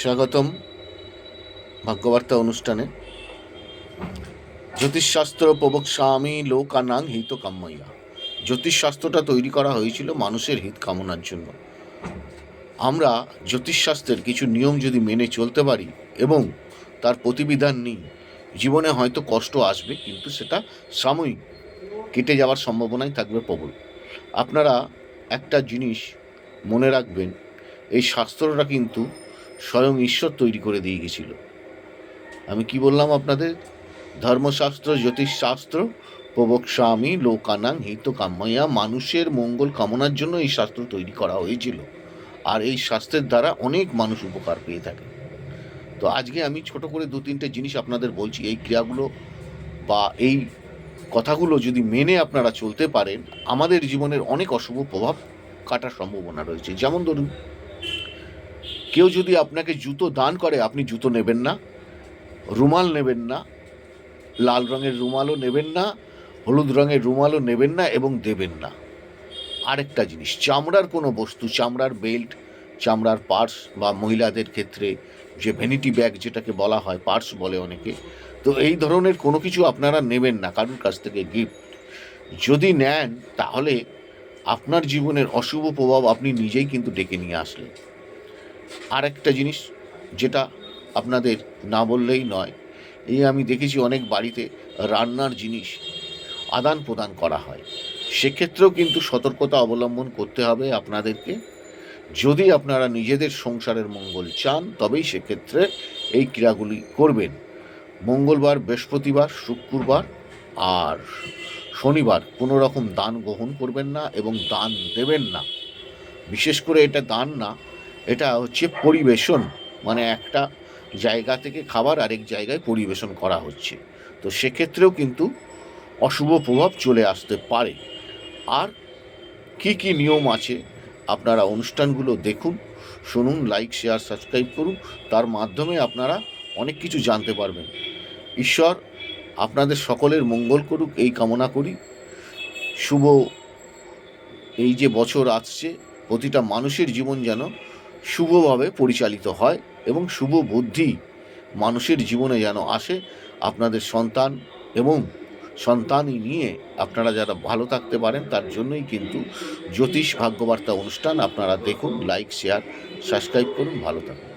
স্বাগতম ভাগ্যবার্তা অনুষ্ঠানে। জ্যোতিষশাস্ত্র প্রবক্ষ্যামি লোকানাং হিত কাম্যয়া জ্যোতিষশাস্ত্রটা তৈরি করা হয়েছিল মানুষের হিত কামনার জন্য। আমরা জ্যোতিষশাস্ত্রের কিছু নিয়ম যদি মেনে চলতে পারি এবং তার প্রতিবিধান নিই, জীবনে হয়তো কষ্ট আসবে, কিন্তু সেটা সাময়িক কেটে যাওয়ার সম্ভাবনাই থাকবে প্রবল। আপনারা একটা জিনিস মনে রাখবেন, এই শাস্ত্রটা কিন্তু স্বয়ং ঈশ্বর তৈরি করে দিয়ে গেছিল। আমি কি বললাম আপনাদের? ধর্মশাস্ত্র, জ্যোতিষশাস্ত্র প্রবক্স্বামী লোকানাং হিত কাম্যয়া মানুষের মঙ্গল কামনার জন্য এই শাস্ত্র তৈরি করা হয়েছিল। আর এই শাস্ত্রের দ্বারা অনেক মানুষ উপকার পেয়ে থাকে। তো আজকে আমি ছোট করে দু তিনটে জিনিস আপনাদের বলছি। এই ক্রিয়াগুলো বা এই কথাগুলো যদি মেনে আপনারা চলতে পারেন, আমাদের জীবনের অনেক অশুভ প্রভাব কাটার সম্ভাবনা রয়েছে। যেমন ধরুন কেউ যদি আপনাকে জুতো দান করে, আপনি জুতো নেবেন না, রুমাল নেবেন না, লাল রঙের রুমালও নেবেন না, হলুদ রঙের রুমালও নেবেন না এবং দেবেন না। আরেকটা জিনিস, চামড়ার কোনো বস্তু, চামড়ার বেল্ট, চামড়ার পার্স বা মহিলাদের ক্ষেত্রে যে ভ্যানিটি ব্যাগ যেটাকে বলা হয়, পার্স বলে অনেকে, তো এই ধরনের কোনো কিছু আপনারা নেবেন না, কারোর কাছ থেকে গিফট যদি নেন, তাহলে আপনার জীবনের অশুভ প্রভাব আপনি নিজেই কিন্তু ডেকে নিয়ে আসলেন। আর একটা জিনিস যেটা আপনাদের না বললেই নয়। এই আমি দেখেছি অনেক বাড়িতে রান্নার জিনিস আদান প্রদান করা হয়। সেক্ষেত্রেও কিন্তু সতর্কতা অবলম্বন করতে হবে আপনাদেরকে। যদি আপনারা নিজেদের সংসারের মঙ্গল চান, তবেই সেক্ষেত্রে এই ক্রিয়াগুলি করবেন। মঙ্গলবার, বৃহস্পতিবার, শুক্রবার আর শনিবার কোনো রকম দান গ্রহণ করবেন না এবং দান দেবেন না। বিশেষ করে এটা দান না এটা হচ্ছে পরিবেশন। মানে একটা জায়গা থেকে খাবার আরেক জায়গায় পরিবেশন করা হচ্ছে। তো সেক্ষেত্রেও কিন্তু অশুভ প্রভাব চলে আসতে পারে। আর কি কি নিয়ম আছে আপনারা অনুষ্ঠানগুলো দেখুন, শুনুন লাইক শেয়ার সাবস্ক্রাইব করুন। তার মাধ্যমে আপনারা অনেক কিছু জানতে পারবেন। ঈশ্বর আপনাদের সকলের মঙ্গল করুক, এই কামনা করি। শুভ এই যে বছর আসছে, প্রতিটা মানুষের জীবন যেন শুভভাবে পরিচালিত হয় এবং শুভ বুদ্ধি মানুষের জীবনে যেন আসে, আপনাদের সন্তান এবং সন্তানই নিয়ে আপনারা যারা ভালো থাকতে পারেন, তার জন্যই কিন্তু জ্যোতিষ ভাগ্যবার্তা অনুষ্ঠান। আপনারা দেখুন লাইক শেয়ার সাবস্ক্রাইব করুন, ভালো থাকুন।